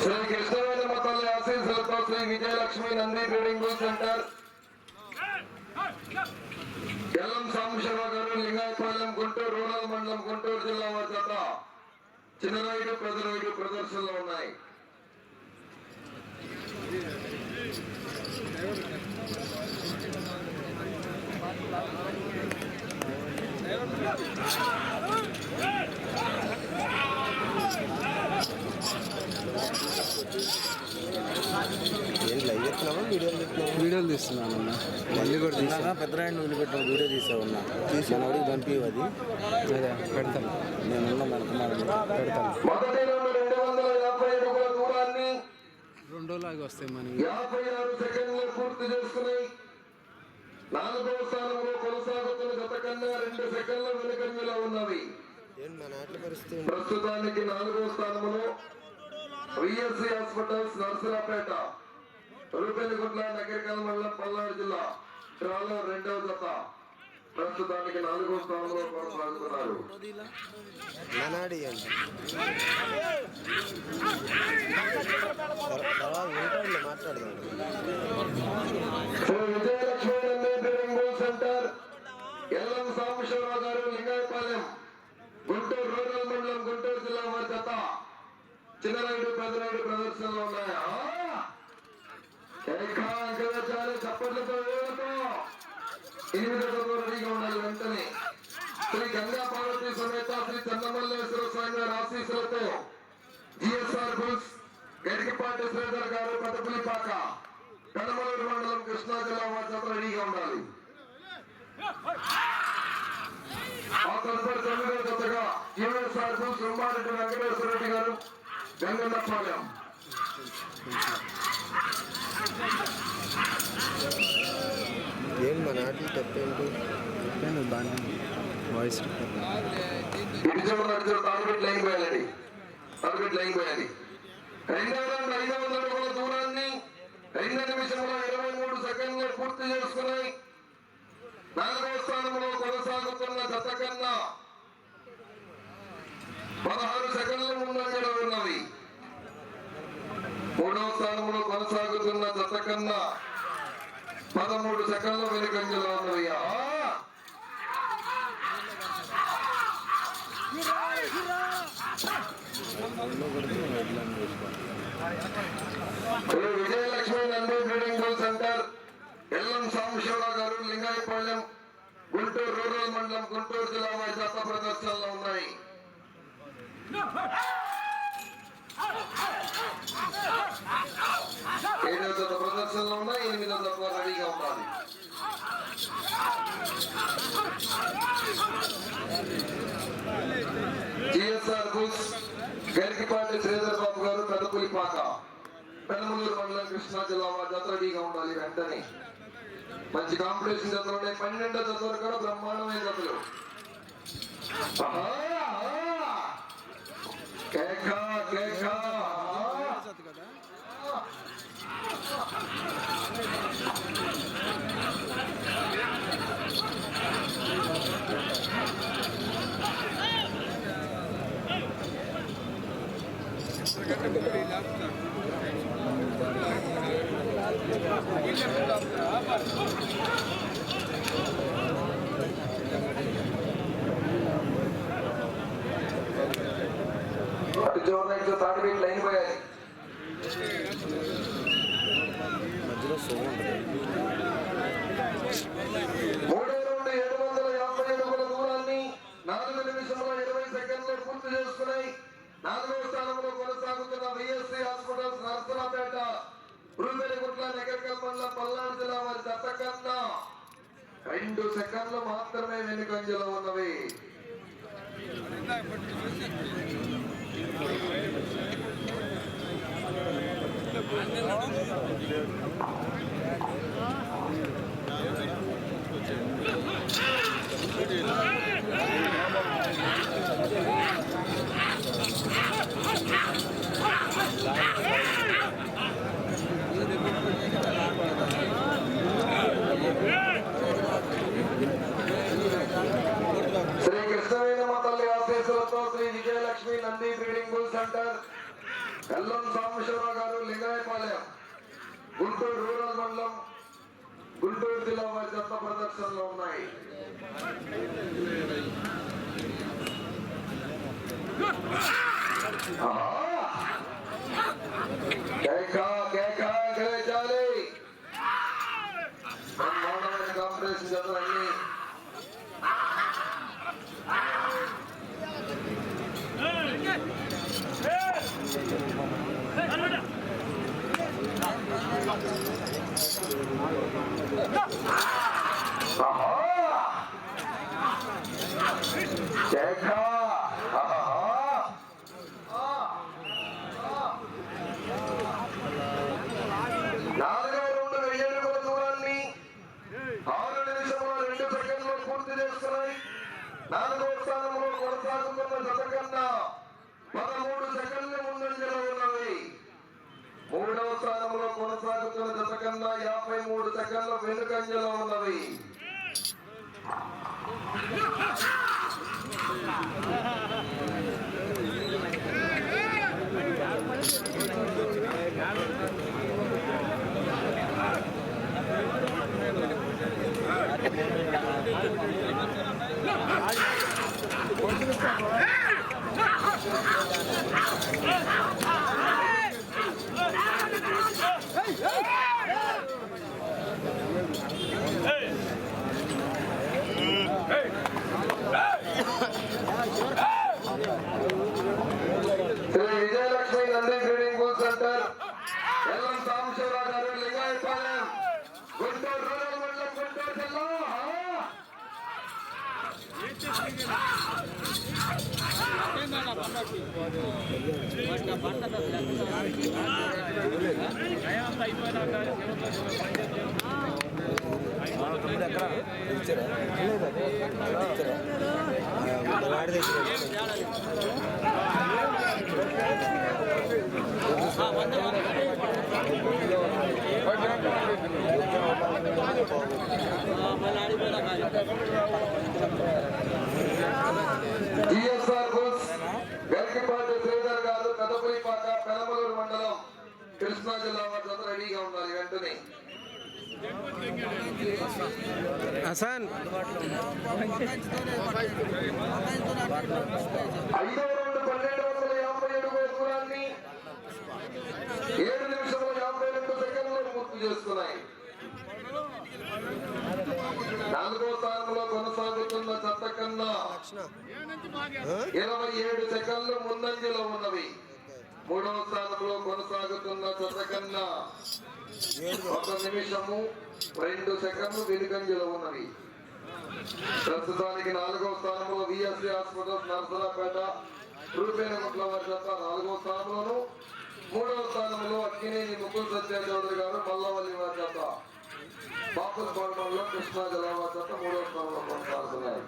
శ్రీ కృష్ణవేణ మతల్లి ఆశీస్సులతో శ్రీ విజయలక్ష్మి నంది బ్రీడింగ్ సెంటర్. ఎల్లం సాంబశివరావు గారు లింగాయపాలెం గుంటూరు రూరల్ మండలం గుంటూరు జిల్లా వారి చేత చిన్నరాయుడు పెద్దరాయుడు ప్రదర్శనలు ఉన్నాయి. వీడియోలు తీస్తున్నాను అన్న. మళ్ళీ కూడా తీసాను ఇందాక పెద్దరాయని వదిలిపెట్టిన వీడియో తీసావున్నా తీసి. మన వాడికి పంపివు అది. పెడతాను. నేను ఉన్న మనకున్నాను పెడతాను మొదటి రౌండ్ రెండు వందల యాభై అడుగుల దూరాన్ని రెండోలాగా వస్తాయి మనకి యాభై ఆరు సెకండ్లు పూర్తి చేసుకుని నాలుగవ స్థానంలో కొనసాగుతున్న గత కన్నా రెండు సెకండ్ల వెనుకంజలో ఉన్నవి. ప్రస్తుతానికి నాలుగో స్థానంలో విఎస్సి హాస్పిటల్స్ నర్సరాపేట రూపెల్లిగుంట్ల నగరికల్ మండలం పల్నాడు జిల్లా. డ్రాలో రెండవ జత. ప్రస్తుతానికి నాలుగో స్థానంలో కొనసాగుతున్నారు. Shri Vijayalakshmi Nandi centre L M Sambasiva Rao గారు లింగాయపాలెం గుంటూరు రూరల్ మండలం గుంటూరు జిల్లా వారి జత చిన్నరాయుడు పెద్దరాయుడు ప్రదర్శనలో ఉన్నాయా? చప్పట్లతో వేలతో ఎనిమిది రెడీగా ఉండాలి వెంటనే శ్రీ గంగా పార్వతి సమేత శ్రీ చందమల్లేశ్వర స్వామి గారి ఆశీస్సులతో జిఎస్ఆర్ బుల్స్ గడికిపాటి శ్రీధర్ గారు పెద్దపులిపాక కడమలూరు మండలం కృష్ణా జిల్లా వారి రెడీగా ఉండాలి ఆ తదుపరి తొమ్మిదో జతగా జిఎస్ఆర్ బుల్స్ రుమ్మారెడ్డి వెంకటేశ్వర రెడ్డి గారు గంగన్నపాలెం. ఏంటి మన ఆటలు తప్పేంటి చెప్పాను బాగానే వాయిస్ దూరాన్ని రెండు నిమిషంలో ఇరవై మూడు సెకండ్లు పూర్తి చేసుకున్నాయి. నాలుగవ స్థానంలో కొనసాగుతున్న జత కన్నా పదహారు సెకండ్ల ముందంజలో ఉన్నవి. మూడవ స్థానంలో కొనసాగుతున్న జత కన్నా పదమూడు సెకండ్ల వెనుకంజలో ఉన్నవయ్యా. విజయలక్ష్మి నంది బ్రీడింగ్ సెంటర్ ఎల్లం సాంబశివరావు గారు లింగాయపాలెం గుంటూరు రూరల్ మండలం గుంటూరు జిల్లా వారి ప్రదర్శనలో ఉన్నాయి. పెద్దపులిపాక పెనమలూరు మండలం కృష్ణా జిల్లా వారి జాతర రెడీగా ఉండాలి వెంటనే. మంచి కాంపిటీషన్ జతలు ఉన్నాయి పన్నెండో జాతర కూడా బ్రహ్మాండమైన జతలు ఆహా, ఆహా. కేక కేక అటు విఎస్సీ హాస్పిటల్స్ నరసరాపేట ఉరుమెరుగుట్ల నగరకల్ పల్నాడు జిల్లా వారి దత్తకన్నా రెండు సెకండ్లు మాత్రమే వెనుకంజలో ఉన్నవి Thank you. Gotri Vijayalakshmi Nandi breeding bull centre Guntur rural mandal Guntur जिला दत्त प्रदर्शन उन्नाई Ah! Ah! వాడి దగ్గర జిఎస్ఆర్ బుల్స్ గరికిపాటి శ్రీధర్ గారు పెనమలూరు మండలం కృష్ణా జిల్లా వారి రెడీగా ఉండాలి వెంటనే. హసన్. ఐదవ రౌండ్ పన్నెండు వందల యాభై అడుగుల దూరాన్ని ఏడు నిమిషముల యాభై రెండు సెకండ్లు పూర్తి చేసుకున్నాయి. నాలుగో స్థానంలో కొనసాగుతున్న చెత్త కన్నా. ఇరవై ఏడు సెకండ్లు ముందంజలో ఉన్నవి. మూడవ స్థానంలో కొనసాగుతున్న చెత్త కన్నా ఒక నిమిషము రెండు సెకండ్లు వెనుకంజలో ఉన్నవి. ప్రస్తుతానికి నాలుగవ స్థానంలో విఎస్సి హాస్పిటల్ నర్సరాపేట రూపేణగుట్ల వారి జత నాలుగవ స్థానంలోను. మూడవ స్థానంలో అక్కినేని ముకుల్ సత్య చౌదరి గారు మల్లవల్లి వారి జత బాపుల్ మండలంలో కృష్ణా జిల్లా వారి జత మూడవ స్థానంలో కొనసాగుతున్నారు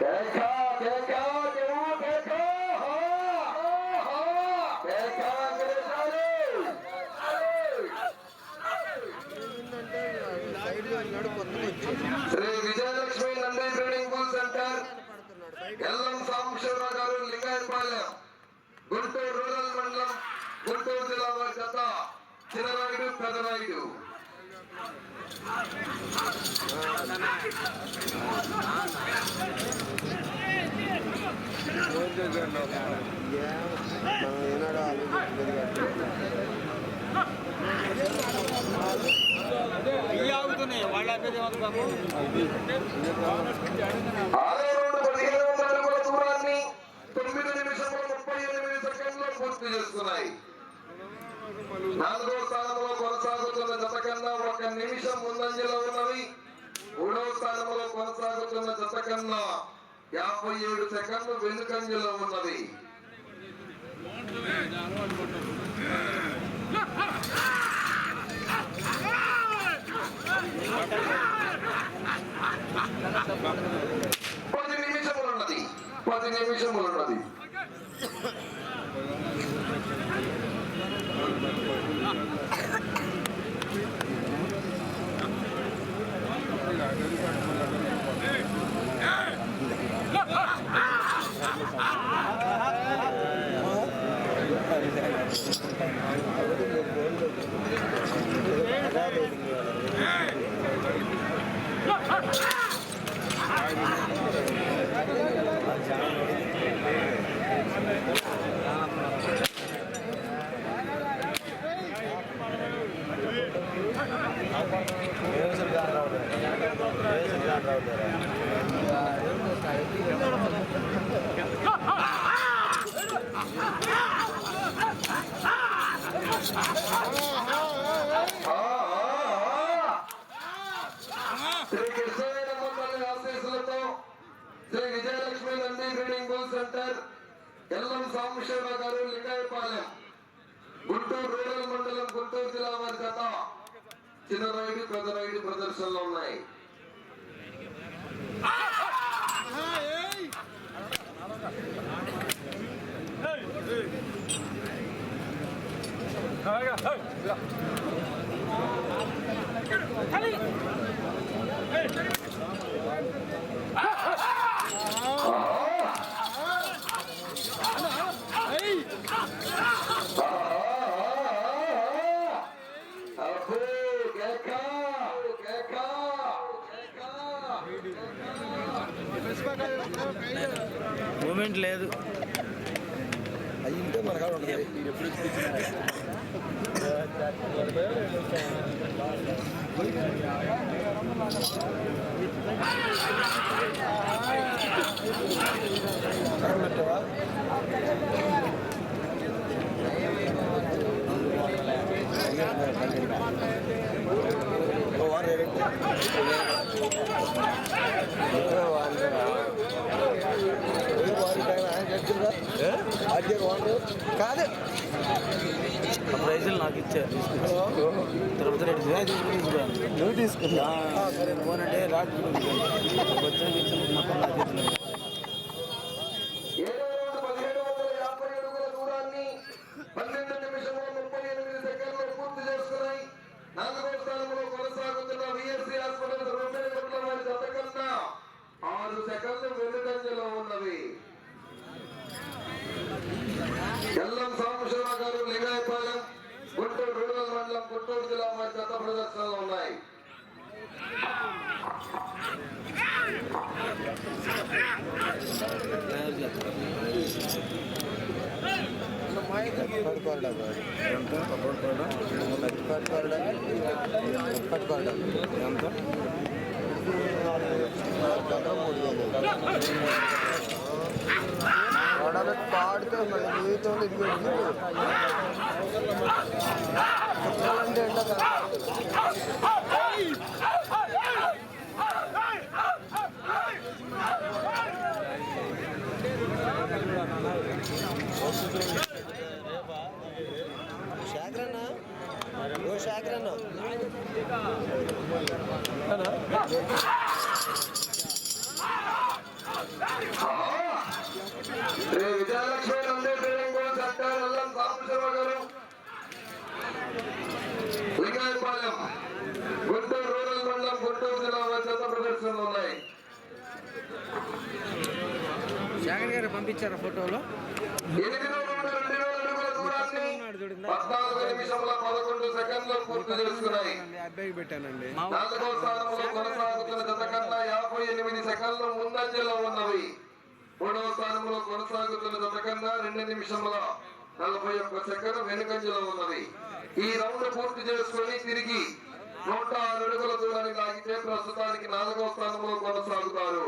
కేకా కేకా కేవు కేకా హా హా కేకా కేసాలి Shri Vijayalakshmi Nandi breeding bull centre Ellam Sambasiva Rao గారు లింగాయపాలెం గుంటూరు రూరల్ మండలం గుంటూరు జిల్లా వారి జత చిన్నరాయుడు పెదరాయుడు మనం ఏనాడు ఆలోచించలేదు దూరాన్ని తొమ్మిది నిమిషముల ముప్పై ఎనిమిది సెకండ్లు పూర్తి చేసుకున్నాయి. నాలుగో నిమిషం ముందంజలో ఉన్నవి. మూడవ స్థానంలో కొనసాగుతున్న జత కన్నా యాభై ఏడు సెకండ్లు వెనుకంజలో ఉన్నవి. పది నిమిషములున్నది. పది నిమిషములున్నది. కాదు. ప్రైజులు నాకు ఇచ్చారు. తిరుపతి రెడ్డి నువ్వు తీసుకున్నా సరే ఫోనంటే రాజు వచ్చిన శాఖరన్న ఓ శాఖరన్న ప్రదర్శనలు ఉన్నాయి. శాఖర్ గారు పంపించారా ఫోటోలో? ఎనిమిది నుండి రెండు వేల అడుగుల దూరాన్ని పద్నాలుగు నిమిషముల పదకొండు సెకండ్లు పూర్తి చేసుకున్నాయి. అబ్బాయికి పెట్టానండి. నాలుగో స్థానంలో కొనసాగుతున్న జత కన్నా యాభై ఎనిమిది సెకండ్లు ముందంజలో ఉన్నవి. మూడవ స్థానంలో కొనసాగుతున్న జత కన్నా రెండు నిమిషముల నలభై ఒక్క సెకండ్ వెనుకంజలో ఉన్నవి. ఈ రౌండ్ పూర్తి చేసుకొని తిరిగి నూట ఆరు అడుగుల దూరాన్ని లాగితే ప్రస్తుతానికి నాలుగో స్థానంలో కొనసాగుతారు.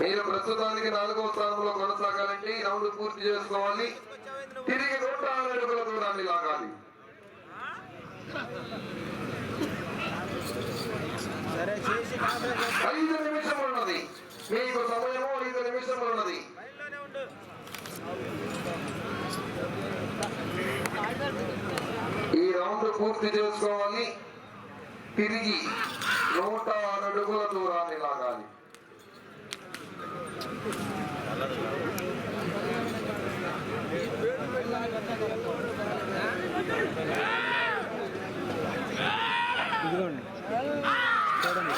మీరు ప్రస్తుతానికి నాలుగో స్థానంలో కొనసాగాలంటే ఈ రౌండ్ పూర్తి చేసుకోవాలి. తిరిగి నూట ఆరు అడుగుల దూరాన్ని లాగాలి. సరే చేసి పూర్తి చేసుకోవాలి తిరిగి నూట అడుగుల దూరాన్ని లాగాలి. ఇదిగోండి. చూడండి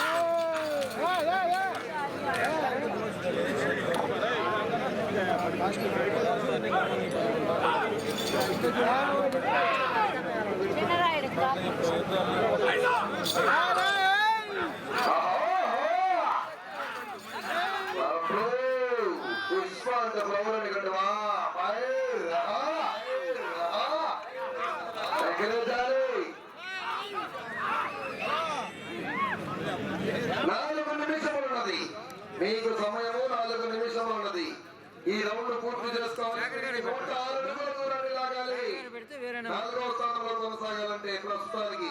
కొనసాగాలంటే ప్రస్తుతానికి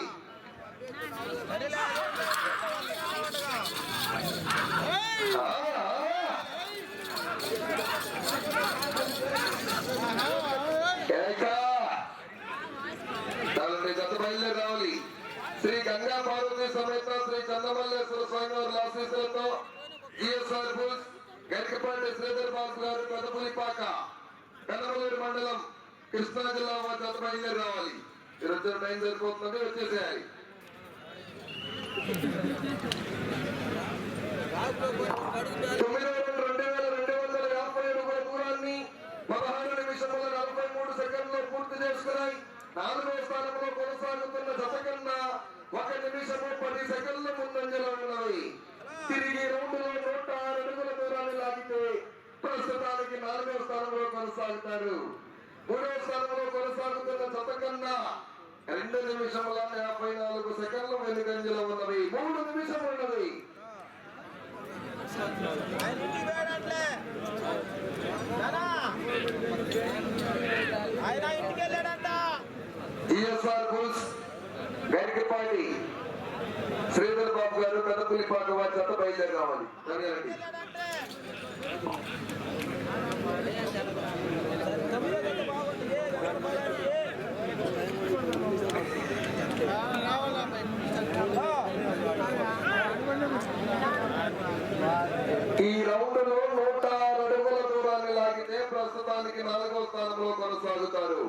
బయలుదేరి రావాలి. శ్రీ గంగా పార్వతి సమేత శ్రీ చందమల్లేశ్వర స్వామి వారి ఆశీస్సులతో జిఎస్ఆర్ బుల్స్ గరికపాటి శ్రీధర్ బాబు గారు పెదపులిపాక కన్నమలూరు మండలం కృష్ణా జిల్లా వారి జత బయలుదేరి రావాలి. వచ్చిన టైం సరిపోతుంది వచ్చేసేయాలి. తొమ్మిది వందల రెండు వేల రెండు వందల యాభై అడుగుల దూరాన్ని పదహారు నిమిషముల నలభై మూడు సెకండ్లో పూర్తి చేసుకున్నాయి నాలుగో స్థానంలో కొనసాగుతున్న జత కన్నా ఒక నిమిషము పది సెకండ్ల ముందంజలో ఉన్నవి తిరిగి రౌండ్లో నూట ఆరు అడుగుల దూరాన్ని లాగితే ప్రస్తుతానికి నాలుగో స్థానంలో కొనసాగుతారు మూడో స్థానంలో కొనసాగుతున్న జత కన్నా రెండు నిమిషముల యాభై నాలుగు సెకండ్లు వెనుకంజలో ఉన్నవి మూడు నిమిషములు ఉన్నవి ఆయన ఇంటికి వెళ్ళాడంట జిఎస్ఆర్ బుల్స్ గరికపాటి శ్రీధర్ బాబు పాటు పెద్దపులిపాక వారి చెత్త బయలుదేరి రావాలి. ధన్యవాదాలు. ఈ రౌండ్లో నూట అడుగుల దూరాన్ని లాగితే ప్రస్తుతానికి నాలుగో స్థానంలో కొనసాగుతారు.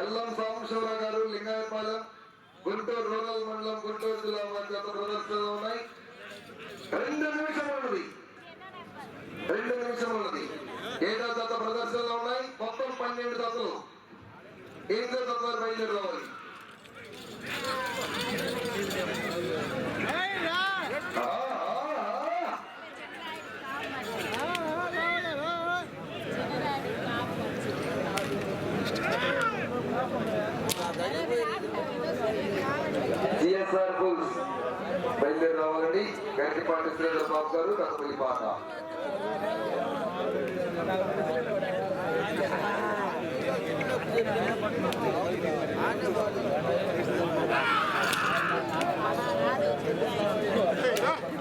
ఎల్లం సోమేశ్వర గారు లింగాయపాలెం గుంటూరు రూరల్ మండలం గుంటూరు జిల్లా జత ప్రదర్శనలో ఉన్నాయి. రెండు నిమిషం ఉన్నది రెండు నిమిషం ఉన్నది ఏడో జత ప్రదర్శనలో ఉన్నాయి. మొత్తం పన్నెండు జతలు ఎనిమిదో వారు బయలుదేరి రావాలి ఆ, ఆ, ఆ. జిఎస్ఆర్ బుల్స్ బయలుదేరి రావాలండి గంటిపాటి బాబు గారు కథపల్లి పాట. ఒక్క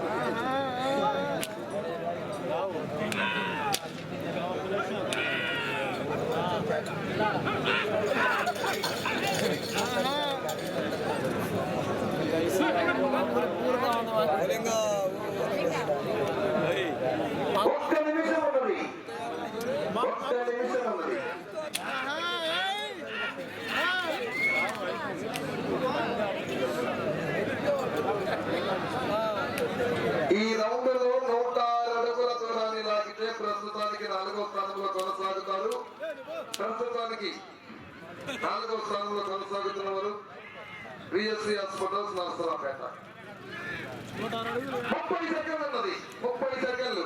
ఉన్నది ఈ రౌండ్లో నూట ఆరు అడుగుల దూరాన్ని లాగితే ప్రస్తుతానికి నాలుగో స్థానంలో కొనసాగుతారు. ప్రస్తుతానికి నాలుగో స్థానంలో కొనసాగుతున్న వారు పిఎస్సి హాస్పిటల్స్ నరసరాపేట ముప్పై సెకండ్ ఉన్నది ముప్పై సెకండ్లు.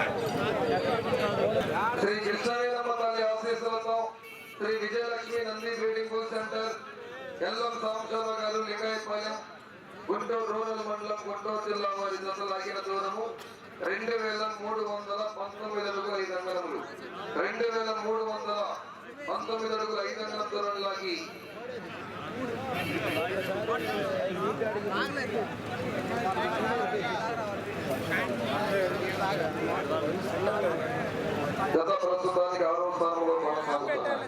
శ్రీ కృష్ణవేణమ్మ తల్లి ఆశీస్సులతో శ్రీ విజయలక్ష్మి నంది బ్రీడింగ్ సెంటర్ ఎల్లం సాంబశివరావు గారు లింగాయపాలెం గుంటూరు రూరల్ మండలం గుంటూరు జిల్లా వారి జత లాగిన దూరము రెండు వేల మూడు వందల పంతొమ్మిది అడుగులు ఐదు అంగళములు రెండు వేల మూడు వందల పంతొమ్మిది అడుగుల ఐదు అంగళం దూరం లాగి గత ప్రస్తుతానికి ఆరో స్థానంలో కొనసాగుతున్నారు